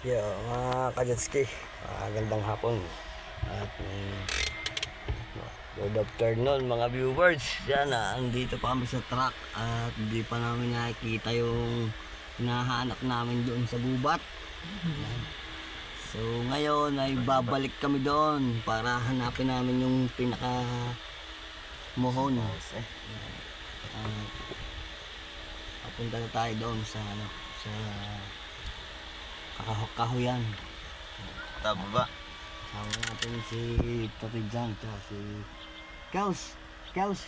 Yo, mga kajetski, magandang hapon. At um, good afternoon mga viewers. Yan, ah, andito pa kami sa truck at hindi pa namin nakikita yung hinahanap namin doon sa gubat. Yan. So ngayon ay babalik kami doon para hanapin namin yung pinaka mohon. Yan. Ah, papunta na tayo doon sa ano, sa kahoyan. Tama ba? Sama natin si Tati Jan, tsaka si Kels. Kels.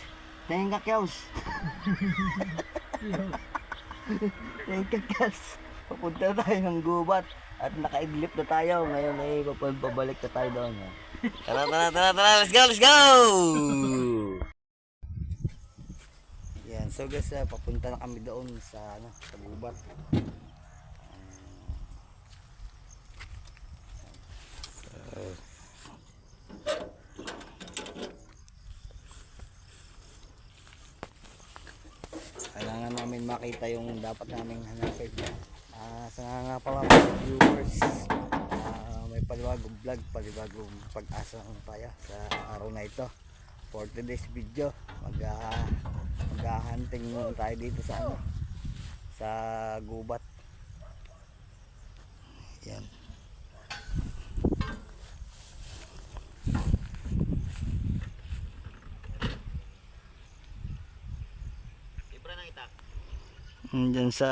Tingin ka, Kels. Tingin ka, Kels. Papunta tayo ng gubat at nakaidlip na tayo. Ngayon ay papabalik na tayo doon. eh. Tara, tara, tara, tara. Let's go, let's go! Yan, so guys, ah, papunta na kami doon sa, ano, sa gubat. kailangan namin makita yung dapat namin hanapin. Ah, sa nga nga pala mga viewers, ah, may palibagong vlog, palibagong pag-asa ng tayo sa araw na ito. For today's video, mag ah, mag-hunting muna tayo dito sa ano, sa gubat. Yan. Diyan sa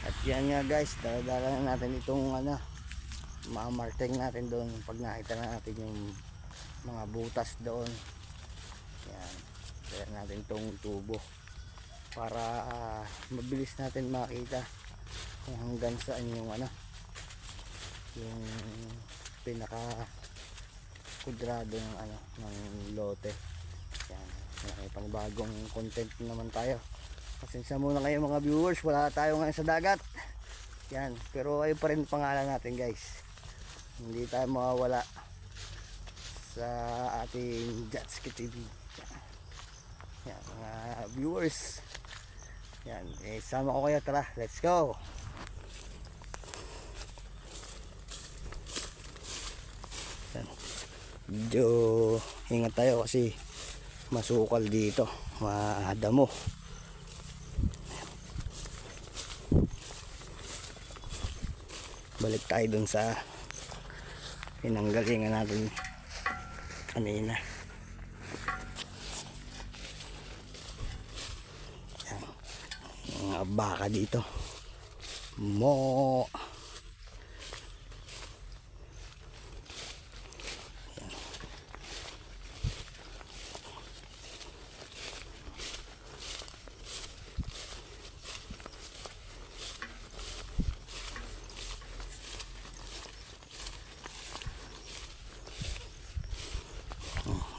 At yan nga guys, dala na natin itong ano, mamarting natin doon pag nakita na natin yung mga butas doon. Yan. Kaya natin itong tubo para ah, mabilis natin makita kung hanggang saan yung ano yung pinaka kudrado ng ano ng lote. May panibagong content naman tayo. Pasensya muna kayo mga viewers, wala tayo ngayon sa dagat. Yan, pero ayun pa rin pangalan natin guys. Hindi tayo mawawala sa ating Jetski TV. Yan, mga viewers. Yan, eh, sama ko kayo, tara, let's go! Yan. Medyo ingat tayo kasi masukal dito. Maadamo balik tayo dun sa pinanggalingan natin kanina. Mga baka dito. Mo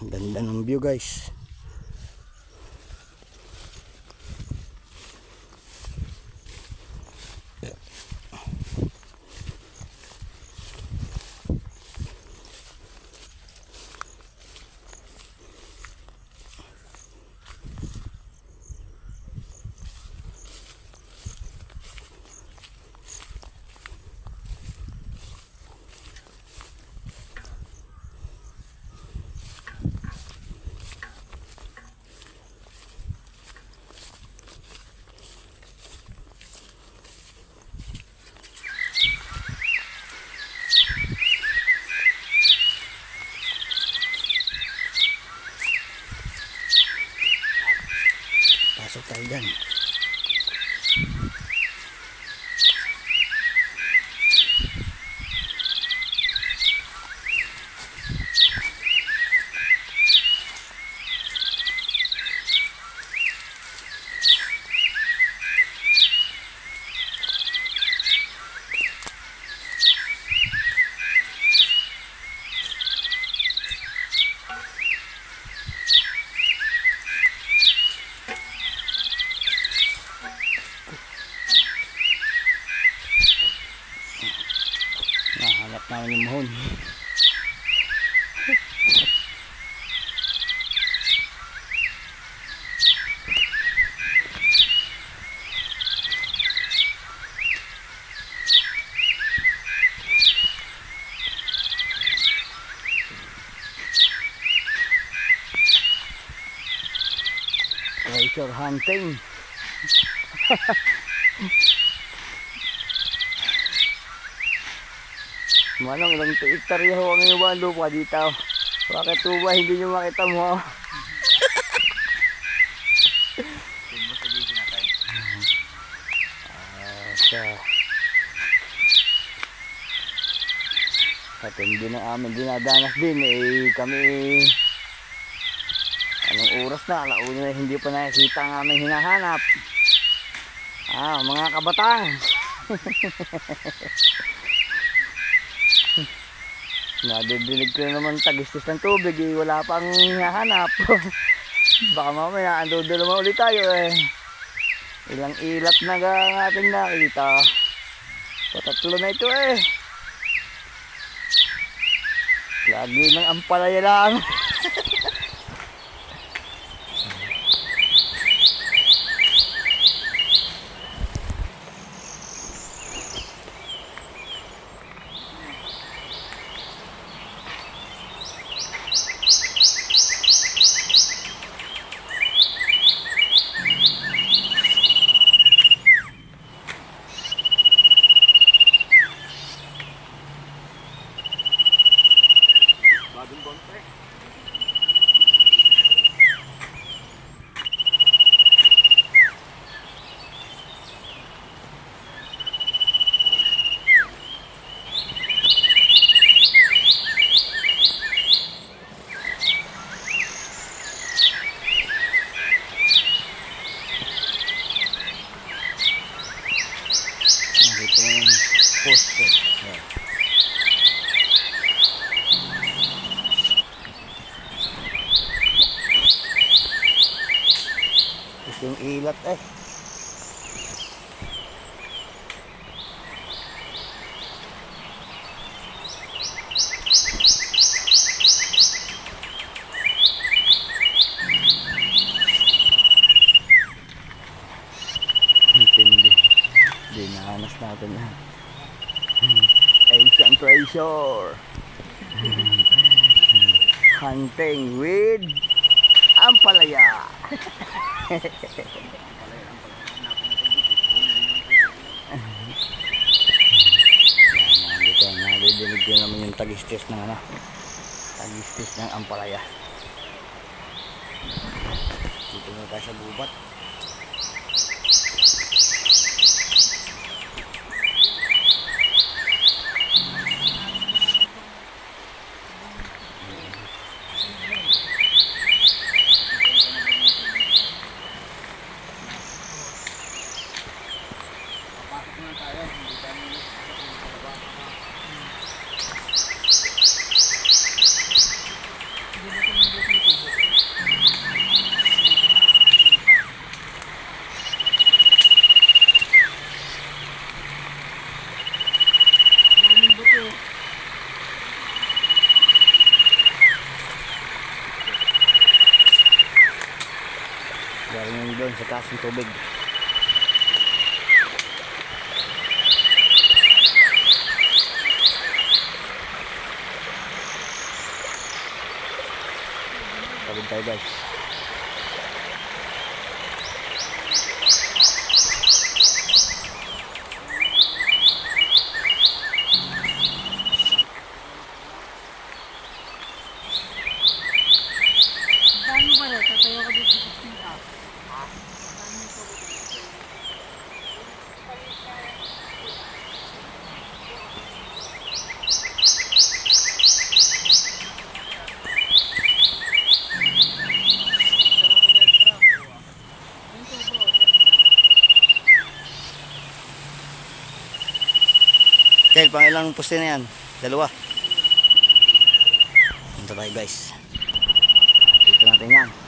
Ang ganda ng view guys. Pasok tayo dyan. Rachel Hunting. Manong ilang hektarya ho ang iyong lupa dito. Bakit po ba hindi nyo makita mo? At hindi na amin dinadanas din eh kami anong oras na alauna na hindi pa nakikita ang aming hinahanap ah mga kabatang nadidinig ko na naman tagistis ng tubig eh wala pang hinahanap. Baka mamaya ando naman ulit tayo eh. Ilang ilat na ga ang ating nakita patatlo na ito eh. Lagi ng ampalaya lang Bagong bonfire. Nakita mo yung poster. Ayan. Ito yung ilat eh. Intindi. Dinahanas natin yan. Treasure. Hunting with Ampalaya. Nadidinig ko naman yung tagistis ng ano. Tagistis ng Ampalaya. Dito na tayo sa gubat. Doon sa taas ng tubig. Tawid tayo guys. Dami ba rin? Tatayo ko dito sa sita. Kel, pang ilang poste na yan? Dalawa. Punta tayo guys. Dito natin yan.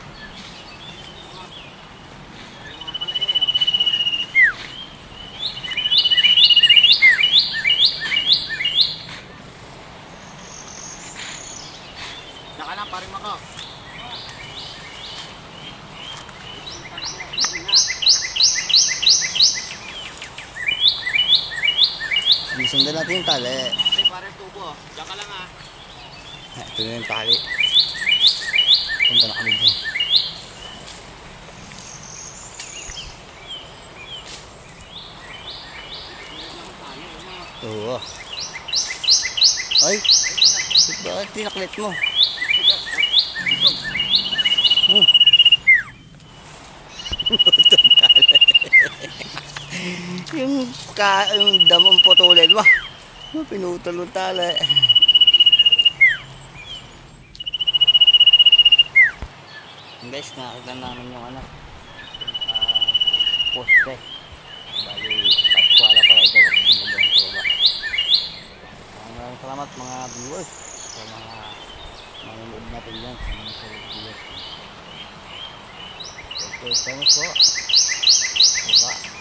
Isundan natin yung tali. Ay, pare tubo. Oh. Diyan ka lang ah. Eh, ito na yung tali. Punta na kami dyan. Oo. Ay! Bakit tinaklit mo? Hmm. What the yung ka, yung damong putulin mo. Pinutol mo tala. Guys, nakakita namin yung ano, ah, poste. Bali, paswala pala ito. Yung gandang tuba. Maraming salamat mga viewers sa mga manonood natin dyan sa mga viewers. Okay, thanks po. Baba.